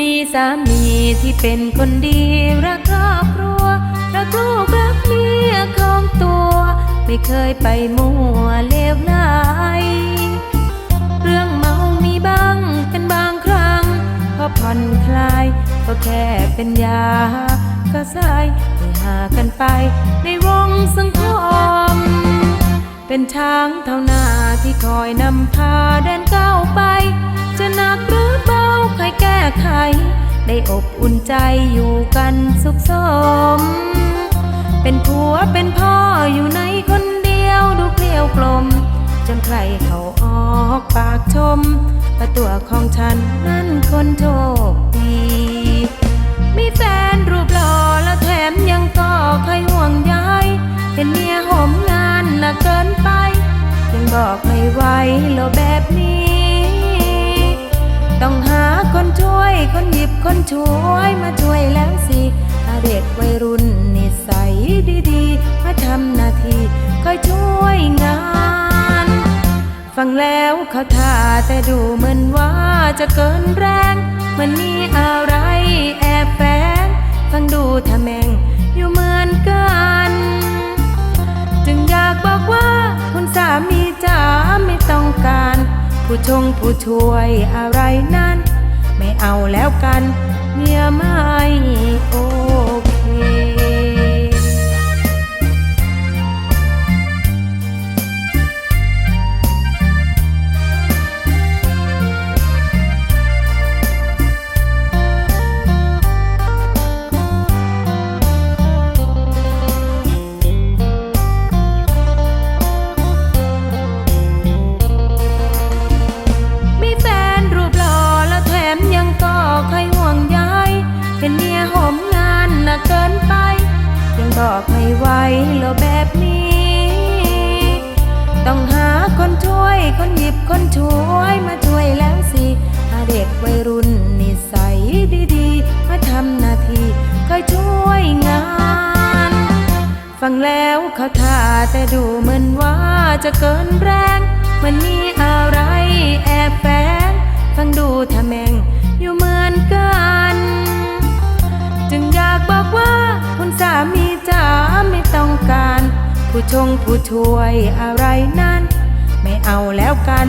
มีสามีที่เป็นคนดี รักครอบครัว รักลูกรักเมียของตัว ไม่เคยไปมั่วเลวไหลเรื่องเมามีบ้างเป็นบางครั้ง พอผ่อนคลาย ก็แค่เป็นยา ก็สายไปหากันไป ในวงสังคม เป็นช้างเท่าหน้าที่คอยนำพาเดิน อบอุ่นใจอยู่กันสุขสม เป็นผัวเป็นพ่ออยู่ในคนเดียวดูเกลียวกลม จนใครเขาออกปากชมว่ตัวของฉันนั้นคนโชคดีมีแฟนรูปหล่อและแถมยังก็ใครห่วงใยเป็นเมียหอมงานหนักเกินไป ยังบอกไม่ไหวโลแบบนี้ ช่วยมาช่วยแล้วสิเด็กวัยรุ่นนิสัยดีๆ มาทำหน้าที่คอยช่วยงาน ฟังแล้วเขาท่าแต่ดูเหมือนว่าจะเกินแรง มันมีอะไรแอบแฝงฟังดูถ้าแมงอยู่เหมือนกัน จึงอยากบอกว่าคุณสามีจ๋าไม่ต้องการ ผู้ชงผู้ช่วยอะไรนั้น ไม่เอาแล้วกัน เมียไม่โอ แล้วแบบนี้ ต้องหาคนช่วย คนหยิบคนช่วยมาช่วยแล้วสิอาเด็กวัยรุ่นนิสัยดีๆ มาทำหน้าที่คอยช่วยงาน ฟังแล้วเขาท่าแต่ดูเหมือนว่าจะเกินแรง มันมีอะไรแอบ ผู้ชงผู้ช่วยอะไรนั้น ไม่เอาแล้วกัน